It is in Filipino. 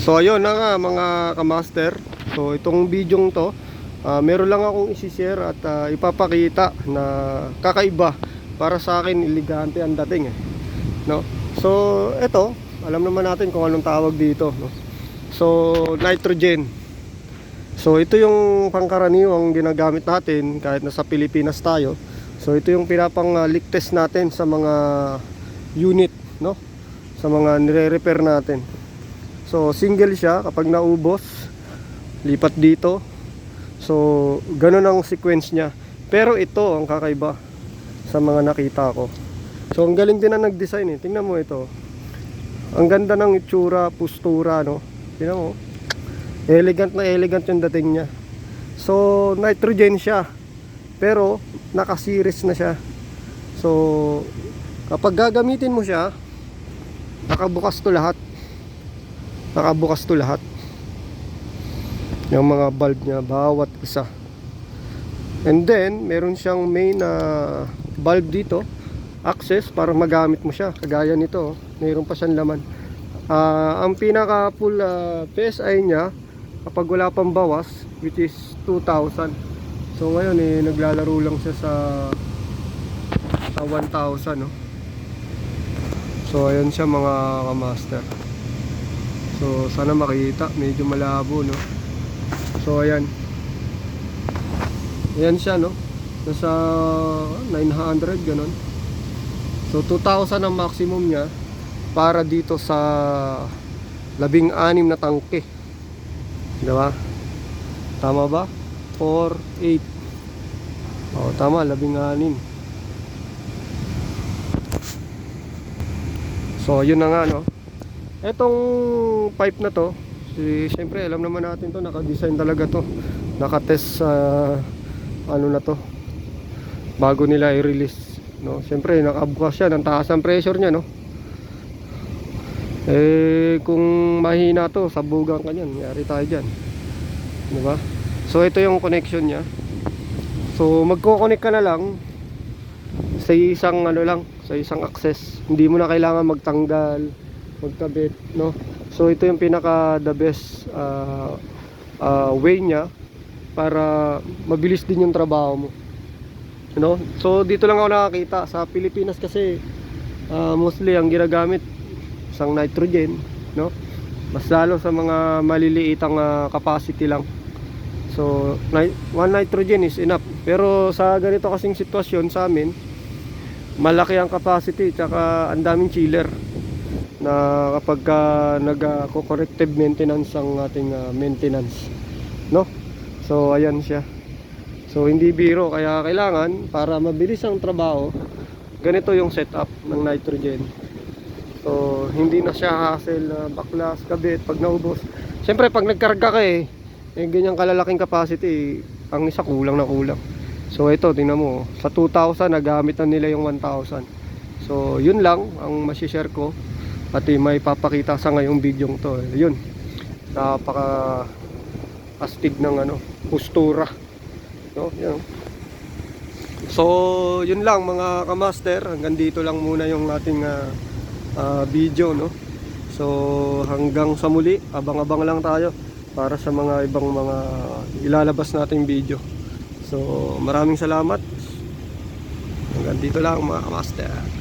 So ayun na nga mga kamaster. So itong video to, ah, meron lang akong isi-share at ah, ipapakita na kakaiba para sa akin elegante ang dating eh. No? So ito, alam naman natin kung anong tawag dito, no? So nitrogen. So ito yung pangkaraniwang ginagamit natin kahit nasa Pilipinas tayo. So ito yung pinapang ah, leak test natin sa mga unit, no? Sa mga nire-repair natin. So single siya kapag naubos, lipat dito. So ganun ang sequence niya. Pero ito ang kakaiba sa mga nakita ko. So ang galing din na nag-design eh. Tingnan mo ito. Ang ganda ng itsura, postura, no? Tingnan mo. Elegant na elegant yung dating niya. So nitrogen siya. Pero naka-series na siya. So kapag gagamitin mo siya, nakabukas to lahat nakabukas to lahat. Yung mga bulb niya bawat isa. And then meron siyang main na bulb dito. Access para magamit mo siya. Kagaya nito oh. meron pa siyang laman. Ah, ang pinaka full ah, PSI niya kapag wala pang bawas which is 2,000 so ngayon eh naglalaro lang siya sa sa 1,000 no? So ayan siya mga kamaster So sana makita, medyo malabo no. So ayan. Ayan siya no. Nasa 900 ganun. So 2,000 ang maximum niya para dito sa labing anim na tangke. Di ba? Tama ba? 4, 8. Oh, tama, labing anim. So, yun na nga, no? Etong pipe na to, si, syempre alam naman natin to, naka-design talaga to. Naka-test sa ano na to. Bago nila i-release, no? Syempre nakabukas siya, ng taas ang pressure niya, no? Eh kung mahina to, sabugan ka niyan, yari tayo diyan. 'Di ba? So ito yung connection niya. So magko-connect ka na lang sa isang ano lang, sa isang access. Hindi mo na kailangan magtanggal magkabit no? So ito yung pinaka the best uh, uh, way niya para mabilis din yung trabaho mo no? So dito lang ako nakakita. Sa Pilipinas kasi uh, mostly ang ginagamit isang nitrogen no? Mas lalo sa mga maliliitang uh, capacity lang. So one nitrogen is enough. Pero sa ganito kasing sitwasyon sa amin malaki ang capacity tsaka ang daming chiller na kapag ka nag-corrective maintenance ang ating ah, maintenance no? So ayan siya. So hindi biro kaya kailangan para mabilis ang trabaho ganito yung setup ng nitrogen. So hindi na siya hassle na baklas kabit pag naubos. Syempre pag nagkarga ka eh eh ganyang kalalaking capacity ang isa kulang na kulang. So ito tingnan mo sa 2,000 nagamit na nila yung 1,000 so yun lang ang masishare ko pati may papakita sa ngayong video to eh. yun. Napaka astig ng ano postura. No yun. So yun lang mga kamaster. Hanggang dito lang muna yung ating ah, ah, video no? So hanggang sa muli. Abang-abang lang tayo para sa mga ibang mga ilalabas nating video. So maraming salamat. Hanggang dito lang mga kamaster